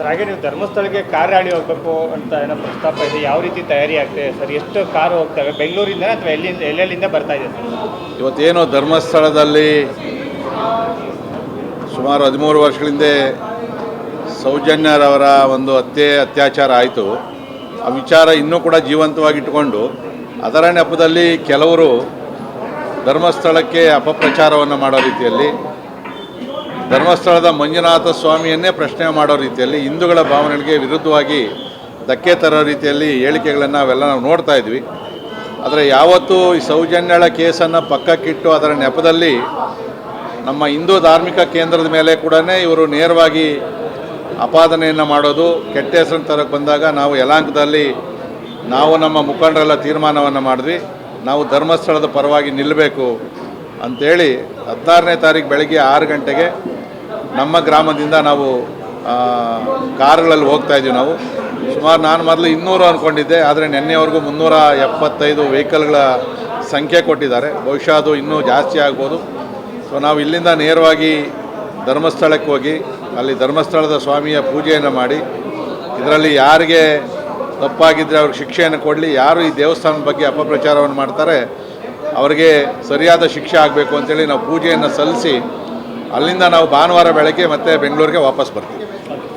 Sir, ಹಾಗೆ ನೀವು ಧರ್ಮಸ್ಥಳಕ್ಕೆ ಕಾರ್ ರ್ಯಾಲಿ ಹೋಗ್ಬೇಕು ಅಂತ ಏನೋ ಪ್ರಸ್ತಾಪ ಇದೆ, ಯಾವ ರೀತಿ ತಯಾರಿ ಆಗ್ತದೆ ಸರ್? ಎಷ್ಟು ಕಾರು ಹೋಗ್ತವೆ? ಬೆಂಗಳೂರಿಂದ ಅಥವಾ ಎಲ್ಲಿಂದ ಎಲ್ಲೆಲ್ಲಿಂದ ಬರ್ತಾ ಇದೆ ಇವತ್ತೇನೋ ಧರ್ಮಸ್ಥಳದಲ್ಲಿ ಸುಮಾರು ಹದಿಮೂರು ವರ್ಷಗಳಿಂದ ಸೌಜನ್ಯರವರ ಒಂದು ಹತ್ಯೆ, ಅತ್ಯಾಚಾರ ಆಯಿತು. ಆ ವಿಚಾರ ಇನ್ನೂ ಕೂಡ ಜೀವಂತವಾಗಿಟ್ಟುಕೊಂಡು ಅದರ ನೆಪದಲ್ಲಿ ಕೆಲವರು ಧರ್ಮಸ್ಥಳಕ್ಕೆ ಅಪಪ್ರಚಾರವನ್ನು ಮಾಡೋ ರೀತಿಯಲ್ಲಿ ಧರ್ಮಸ್ಥಳದ ಮಂಜುನಾಥ ಸ್ವಾಮಿಯನ್ನೇ ಪ್ರಶ್ನೆ ಮಾಡೋ ರೀತಿಯಲ್ಲಿ ಹಿಂದೂಗಳ ಭಾವನೆಗಳಿಗೆ ವಿರುದ್ಧವಾಗಿ ಧಕ್ಕೆ ತರೋ ರೀತಿಯಲ್ಲಿ ಹೇಳಿಕೆಗಳನ್ನು ಅವೆಲ್ಲ ನಾವು ನೋಡ್ತಾ ಇದ್ವಿ. ಆದರೆ ಯಾವತ್ತೂ ಈ ಸೌಜನ್ಯಳ ಕೇಸನ್ನು ಪಕ್ಕಕ್ಕಿಟ್ಟು ಅದರ ನೆಪದಲ್ಲಿ ನಮ್ಮ ಹಿಂದೂ ಧಾರ್ಮಿಕ ಕೇಂದ್ರದ ಮೇಲೆ ಕೂಡ ಇವರು ನೇರವಾಗಿ ಅಪಾದನೆಯನ್ನು ಮಾಡೋದು, ಕೆಟ್ಟ ಹೆಸರನ್ನು ತರಕ್ಕೆ ಬಂದಾಗ ನಾವು ಯಲಾಂಕದಲ್ಲಿ ನಾವು ನಮ್ಮ ಮುಖಂಡರೆಲ್ಲ ತೀರ್ಮಾನವನ್ನು ಮಾಡಿದ್ವಿ. ನಾವು ಧರ್ಮಸ್ಥಳದ ಪರವಾಗಿ ನಿಲ್ಲಬೇಕು ಅಂಥೇಳಿ ಹದಿನಾರನೇ ತಾರೀಕು ಬೆಳಗ್ಗೆ ಆರು ಗಂಟೆಗೆ ನಮ್ಮ ಗ್ರಾಮದಿಂದ ನಾವು ಕಾರುಗಳಲ್ಲಿ ಹೋಗ್ತಾ ಇದ್ದೀವಿ ನಾವು. ಸುಮಾರು ನಾನು ಮೊದಲು ಇನ್ನೂರು ಅಂದ್ಕೊಂಡಿದ್ದೆ ಆದರೆ ನಿನ್ನೆವರೆಗೂ ಮುನ್ನೂರ ಎಪ್ಪತ್ತೈದು ವೆಹಿಕಲ್ಗಳ ಸಂಖ್ಯೆ ಕೊಟ್ಟಿದ್ದಾರೆ. ಬಹುಶಃ ಅದು ಇನ್ನೂ ಜಾಸ್ತಿ ಆಗ್ಬೋದು. ಸೊ ನಾವು ಇಲ್ಲಿಂದ ನೇರವಾಗಿ ಧರ್ಮಸ್ಥಳಕ್ಕೆ ಹೋಗಿ, ಅಲ್ಲಿ ಧರ್ಮಸ್ಥಳದ ಸ್ವಾಮಿಯ ಪೂಜೆಯನ್ನು ಮಾಡಿ, ಇದರಲ್ಲಿ ಯಾರಿಗೆ ತಪ್ಪಾಗಿದ್ದರೆ ಅವ್ರಿಗೆ ಶಿಕ್ಷೆಯನ್ನು ಕೊಡಲಿ, ಯಾರು ಈ ದೇವಸ್ಥಾನದ ಬಗ್ಗೆ ಅಪಪ್ರಚಾರವನ್ನು ಮಾಡ್ತಾರೆ, ಅವರಿಗೆ ಸರಿಯಾದ ಶಿಕ್ಷೆ ಆಗಬೇಕು ಅಂತೇಳಿ ನಾವು ಪೂಜೆಯನ್ನು ಸಲ್ಲಿಸಿ ಅಲ್ಲಿಂದ ನಾವು ಭಾನುವಾರ ಬೆಳಗ್ಗೆ ಮತ್ತೆ ಬೆಂಗಳೂರಿಗೆ ವಾಪಸ್ ಬರ್ತೀವಿ.